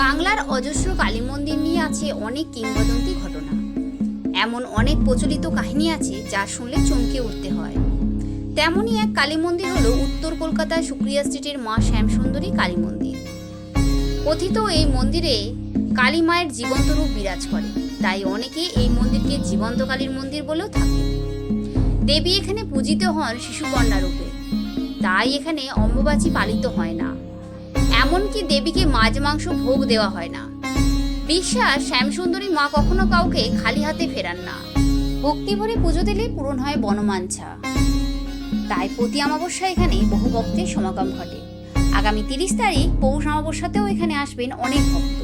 বাংলার অজস্র কালী মন্দির নিয়ে আছে অনেক কিংবদন্তি ঘটনা। এমন অনেক প্রচলিত কাহিনী আছে যা শুনলে চমকে উঠতে হয়। তেমনই এক কালী মন্দির হলো উত্তর কলকাতার সুক্রিয়া স্ট্রিটের মা শ্যামসুন্দরী কালী মন্দির কথিত এই মন্দিরে কালী মায়ের জীবন্ত রূপ বিরাজ করে, তাই অনেকে এই মন্দিরকে জীবন্ত কালীর মন্দির বলেও থাকে। দেবী এখানে পূজিত হন শিশুকন্যা রূপে। তাই এখানে অম্বুবাচী পালিত হয় না। এমনকি দেবীকে মাছ মাংস ভোগ দেওয়া হয় না। বিশ্বাস, শ্যামসুন্দরী মা কখনো কাউকে খালি হাতে ফেরান না। ভক্তি ভরে পুজো দিলে পূরণ হয় বনমাঞ্ছা। তাই প্রতি অমাবস্যা এখানে বহু ভক্তের সমাগম ঘটে। আগামী তিরিশ তারিখ পৌষ অমাবস্যাতেও এখানে আসবেন অনেক ভক্ত।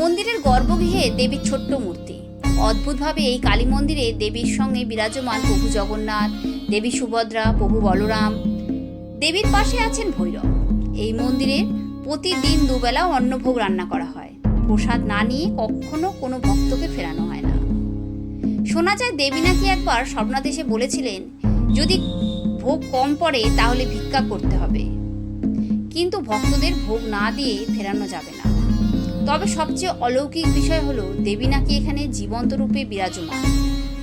মন্দিরের গর্ভগৃহে দেবীর ছোট্ট মূর্তি। অদ্ভুতভাবে এই কালী মন্দিরে দেবীর সঙ্গে বিরাজমান প্রভু জগন্নাথ, দেবী সুভদ্রা, প্রভু বলরাম। দেবীর পাশে আছেন ভৈরব। এই মন্দিরে প্রতিদিন দুবেলা অন্নভোগ রান্না করা হয়। প্রসাদ না নিয়ে কখনো কোনো ভক্তকে ফেরানো হয় না। শোনা যায় দেবী নাকি একবার স্বপ্নাদেশে বলেছিলেন, যদি ভোগ কম পড়ে তাহলে ভিক্ষা করতে হবে। কিন্তু ভক্তদের ভোগ না দিয়ে ফেরানো যাবে না। তবে সবচেয়ে অলৌকিক বিষয় হলো দেবী নাকি এখানে জীবন্ত রূপে বিরাজমান।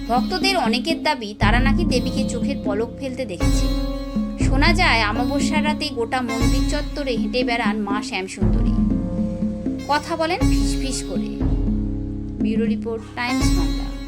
ভক্তদের অনেকের দাবি, তারা নাকি দেবীকে চোখের পলক ফেলতে দেখেছে। শোনা যায় অমাবস্যার রাতে গোটা মন্দির চত্বরে হেঁটে বেড়ান মা শ্যামসুন্দরী। কথা বলেন ফিস ফিস করে। Bureau report, Times Bangla.